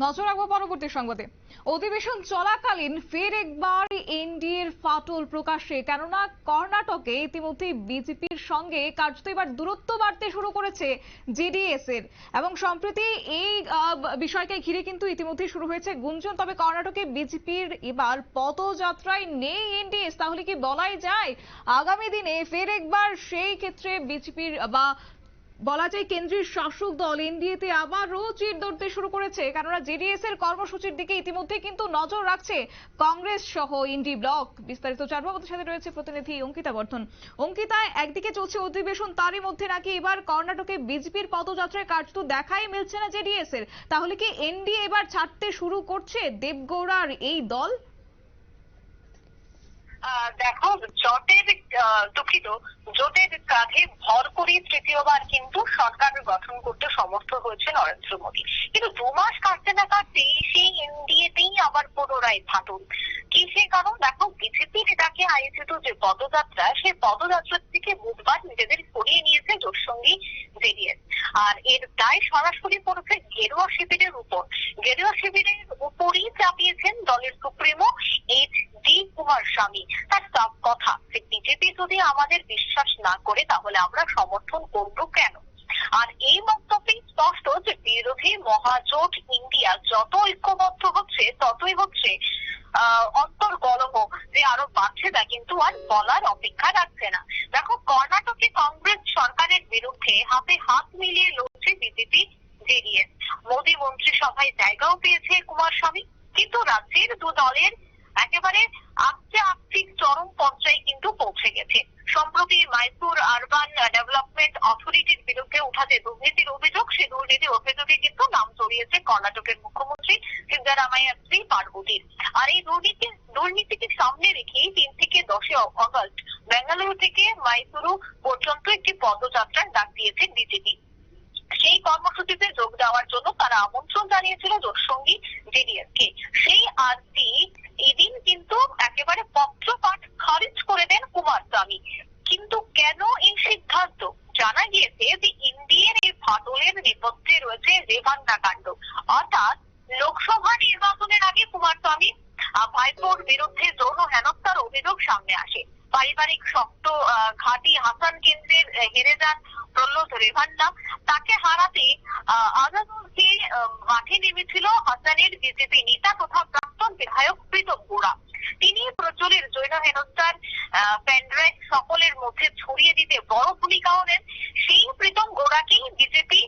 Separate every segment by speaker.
Speaker 1: নজর রাখব পরবর্তী সংবাদে। অধিবেশন চলাকালীন ফের একবার এনডিএর ফাটল প্রকাশে কেননা কর্ণাটকে ইতিমধ্যে বিজেপির সঙ্গে কার্যত এবার দূরত্ব বাড়তে শুরু করেছে জেডিএস এর এবং সম্প্রতি এই বিষয়কে ঘিরে কিন্তু ইতিমধ্যে শুরু হয়েছে গুঞ্জন। তবে কর্ণাটকে বিজেপির এবার পদযাত্রায় নেই এনডিএস। তাহলে কি বলাই যায়? আগামী দিনে ফের একবার সেই ক্ষেত্রে বিজেপির বা বলা যায় কেন্দ্রীয় শাসক দল এনডিএতে আবারও চির ধরতে শুরু করেছে। কেননা জেডিএস এর কর্মসূচির দিকে ইতিমধ্যে কিন্তু নজর রাখছে কংগ্রেস সহ ইন্ডি ব্লক। বিস্তারিত জানব আমাদের সাথে রয়েছে প্রতিনিধি অঙ্কিতা বর্ধন। অঙ্কিতা, একদিকে চলছে অধিবেশন, তারই মধ্যে নাকি এবার কর্ণাটকে বিজেপির পদযাত্রায় কার্যত দেখাই মিলছে না জেডিএস এর। তাহলে কি এনডিএ এবার ছাড়তে শুরু করছে দেবগৌড়ার এই দল?
Speaker 2: দেখো, জোটের দুঃখিত, জোটের কাঁধে ভর করে তৃতীয়বার কিন্তু সরকার গঠন করতে সমর্থ হয়েছে নরেন্দ্র মোদী। কিন্তু দু মাস কাটতে না কাটতেই সেই এনডিএতেই আবার পুনরায় ফাটল। কি সে কারণ? দেখো, বিজেপি নেতাকে আয়োজিত যে পদযাত্রা, সেই পদযাত্রার থেকে বুধবার নিজেদের সরিয়ে নিয়েছে জোটসঙ্গী জেডিএস। আর এর দায় সরাসরি পড়েছে গেরুয়া শিবিরের উপর। গেরুয়া শিবিরের উপরই চাপিয়েছেন দলের সুপ্রিমো, এইচ ডি কুমার স্বামী। তার সাফ কথা। যে বিজেপি যদি আমাদের বিশ্বাস না করে, তাহলে আমরা সমর্থন করব কেন? আর এই বক্তব্যে স্পষ্ট যে বিরোধী মহাজোট ইন্ডিয়া যত ঐক্যবদ্ধ হচ্ছে, ততই হচ্ছে অন্তর্গলহ। যে আরও বাড়ছে কিন্তু আর বলার অপেক্ষা রাখছে না। দেখো, কর্ণাটকে কংগ্রেস সরকারের বিরুদ্ধে হাতে হাত মিলিয়ে লড়ছে বিজেপি, জেডিএস। মোদী মন্ত্রিসভায় জায়গাও পেয়েছে কুমার স্বামী, কিন্তু রাজ্যের দু দলের একেবারে আজকে আর্থিক চরম পর্যায়ে কিন্তু পৌঁছে গেছে। সম্প্রতি মাইসুর আরবান ডেভেলপমেন্ট অথরিটির বিরুদ্ধে উঠা যে দুর্নীতির অভিযোগ, সেই দুর্নীতির অভিযোগে কিন্তু নাম জড়িয়েছে কর্ণাটকের মুখ্যমন্ত্রী সিদ্ধারামাইয়া শ্রী পার্বতীর আর এই দুর্নীতি, দুর্নীতিকে সামনে রেখেই তিন থেকে দশই অগস্ট বেঙ্গালুরু থেকে মাইসুরু পর্যন্ত একটি পদযাত্রার ডাক দিয়েছে বিজেপি। সেই কর্মসূচিতে যোগ দেওয়ার জন্য তারা আমন্ত্রণ জানিয়েছিল জোটসঙ্গী জেডিএস কে। সেই আরতি খারিজ করে দেন কুমারস্বামী কিন্তু কেন এই সিদ্ধান্ত? জানা গিয়েছে যে ইন্ডিয়ার এই ফাটলের নেপথ্যে রয়েছে রেভান্না কাণ্ড। অর্থাৎ লোকসভা নির্বাচনের আগে কুমারস্বামী ভাইপোর বিরুদ্ধে যৌন হেনস্থার অভিযোগ সামনে আসে। পারিবারিক শক্ত ঘাঁটি হাসান কেন্দ্রের হেরে যান প্রহ্লাদ রেভান্না তাকে হারাতে আজাদুলকে মাঠে নেমেছিল হাসানের বিজেপি নেতা তথা প্রাক্তন বিধায়ক প্রীতম গোড়া তিনি প্রচুরের জৈন হেনস্থার প্যান্ড্রাইভ সকলের মধ্যে ছড়িয়ে দিতে বড় ভূমিকাও নেন সেই প্রীতম গোড়াকেই বিজেপি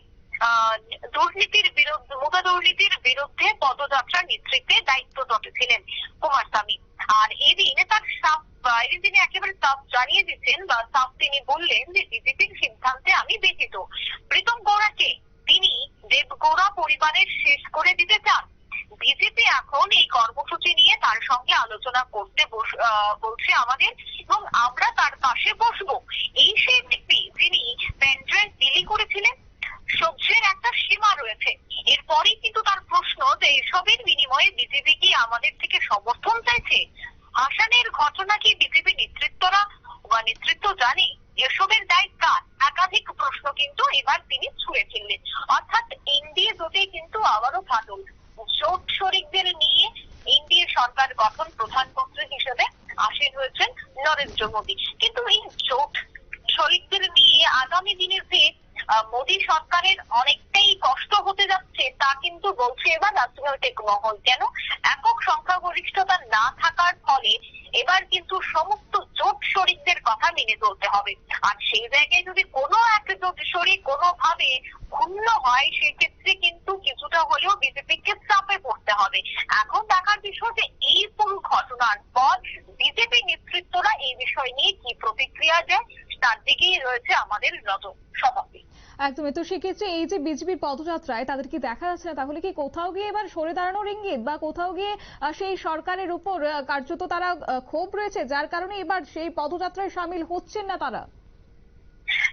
Speaker 2: দুর্নীতির বিরুদ্ধে মুদা দুর্নীতির বিরুদ্ধে পদযাত্রার নেতৃত্বে দায়িত্বরত ছিলেন কুমারস্বামী আর এদিন তার সাফ বাইরে তিনি একেবারে সাফ জানিয়ে দিচ্ছেন, বা সাফ তিনি বললেন যে বিজেপির সিদ্ধান্তে আমি ব্যথিত। প্রীতম গৌড়াকে তিনি দেবগৌড়া পরিবারের শেষ করে দিতে চান। বিজেপি এখন এই কর্মসূচি নিয়ে তার সঙ্গে আলোচনা করতে বলছে আমাদের এবং আমরা তার পাশে বসবো। এই সেই ব্যক্তি যিনি পেনড্রাইভ বিলি করেছিলেন, সহ্যের একটা সীমা রয়েছে। এরপরেই কিন্তু তার প্রশ্ন যে এসবের বিনিময়ে বিজেপি কি আমাদের থেকে সমর্থন চাইছে হাসানের ঘটনা কি বিজেপি নেতৃত্বরা বা নেতৃত্ব জানে এসবের দায় কার একাধিক প্রশ্ন কিন্তু এবার তিনি ছুঁড়ে ফেললেন অর্থাৎ এনডিএ জোটে কিন্তু আবারও ফাটল জোট শরিকদের নিয়ে এনডিএ সরকার গঠন প্রধানমন্ত্রী হিসেবে আসীন হয়েছেন নরেন্দ্র মোদী। কিন্তু এই জোট শরিকদের নিয়ে আগামী দিনের যে মোদী সরকারের অনেকটাই কষ্ট হতে যাচ্ছে, তা কিন্তু বলছে এবার রাজনৈতিক মহল। কেন? একক সংখ্যাগরিষ্ঠতা না থাকার ফলে এবার কিন্তু সমস্ত জোট শরিকদের কথা মেনে চলতে হবে। আর সেই জায়গায় যদি কোনো এক জোট শরিক কোনোভাবে ক্ষুণ্ণ হয়, সেক্ষেত্রে কিন্তু কিছুটা হলেও বিজেপিকে চাপে পড়তে হবে। এখন দেখার বিষয় যে এই পুরো ঘটনার পর বিজেপি নেতৃত্বরা এই বিষয় নিয়ে কি প্রতিক্রিয়া দেয়, তার দিকেই রয়েছে আমাদের নজর সমাপ্তি
Speaker 1: একদমই। তো সেক্ষেত্রে এই যে বিজেপির পদযাত্রায় তাদেরকে দেখা যাচ্ছে না? তাহলে কি কোথাও গিয়ে এবার সরে দাঁড়ানোর ইঙ্গিত বা কোথাও গিয়ে সেই সরকারের উপর কার্যত তারা ক্ষোভ রয়েছে, যার কারণে এবার সেই পদযাত্রায় সামিল হচ্ছেন না তারা?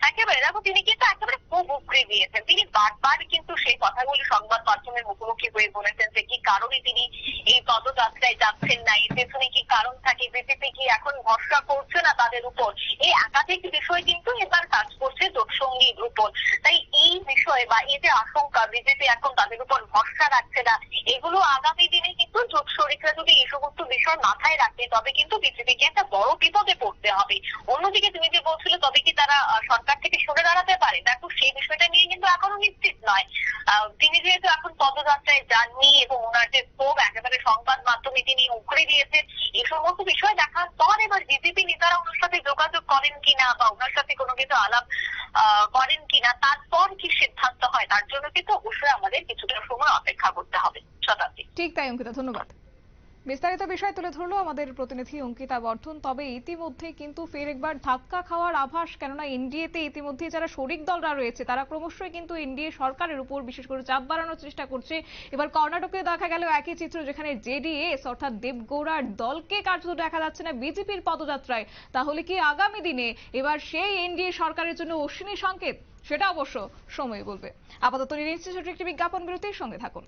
Speaker 2: একেবারে। দেখো, তিনি কিন্তু একেবারে খুব উকড়ে দিয়েছেন। তিনি বারবার কিন্তু সেই কথাগুলি সংবাদ মাধ্যমের মুখোমুখি হয়ে বলেছেন যে কি কারণে তিনি এই পদযাত্রায় যাচ্ছেন না? এর পেছনে কি কারণ থাকে? বিজেপি কি এখন ভরসা করছে না তাদের উপর? এই একাধিক বিষয় কিন্তু এবার কাজ করছে তাই এই বিষয় বিষয় বা এই যে আশঙ্কা, বিজেপি এখন তাদের উপর ভরসা রাখছে না, এগুলো আগামী দিনে কিন্তু জোট শরিকরা যদি এই সমস্ত বিষয় মাথায় রাখে, তবে কিন্তু বিজেপিকে একটা বড় বিপদে পড়তে হবে। অন্যদিকে তুমি যে বলছিলে, তবে কি তারা সরকার থেকে সরে দাঁড়াতে পারে? বিষয়টা নিয়ে কিন্তু এখনও নিশ্চিত নয়। তিনি যেহেতু এখন পদযাত্রায় যাননি এবং ওনার যে ক্ষোভ, একেবারে সংবাদ মাধ্যমে তিনি উগড়ে দিয়েছেন এই সমস্ত বিষয় দেখার পর এবার বিজেপি নেতারা ওনার সাথে যোগাযোগ করেন কিনা বা ওনার সাথে কোনো কিছু আলাপ করেন কিনা, তারপর কি সিদ্ধান্ত হয়, তার জন্য কিন্তু অবশ্যই আমাদের কিছুটা সময় অপেক্ষা করতে হবে। শতাব্দী।
Speaker 1: ঠিক তাই, অঙ্কিতা, ধন্যবাদ। বিস্তারিত বিষয় তুলে ধরলো আমাদের প্রতিনিধি অঙ্কিতা বর্ধন। তবে ইতিমধ্যে কিন্তু ফের একবার ধাক্কা খাওয়ার আভাস, কেননা এনডিএতে ইতিমধ্যে যারা শরিক দলরা রয়েছে, তারা ক্রমশই কিন্তু এনডিএ সরকারের উপর বিশেষ করে চাপ বাড়ানোর চেষ্টা করছে। এবার কর্ণাটকে দেখা গেল একই চিত্র, যেখানে জেডিএস অর্থাৎ দেবগৌড়ার দলকে কার্যত দেখা যাচ্ছে না বিজেপির পদযাত্রায়। তাহলে কি আগামী দিনে এবার সেই এনডিএ সরকারের জন্য অশ্বিনী সংকেত? সেটা অবশ্য সময় বলবে। আপাতত ছোট্ট একটি বিজ্ঞাপন বিরতির সঙ্গে থাকুন।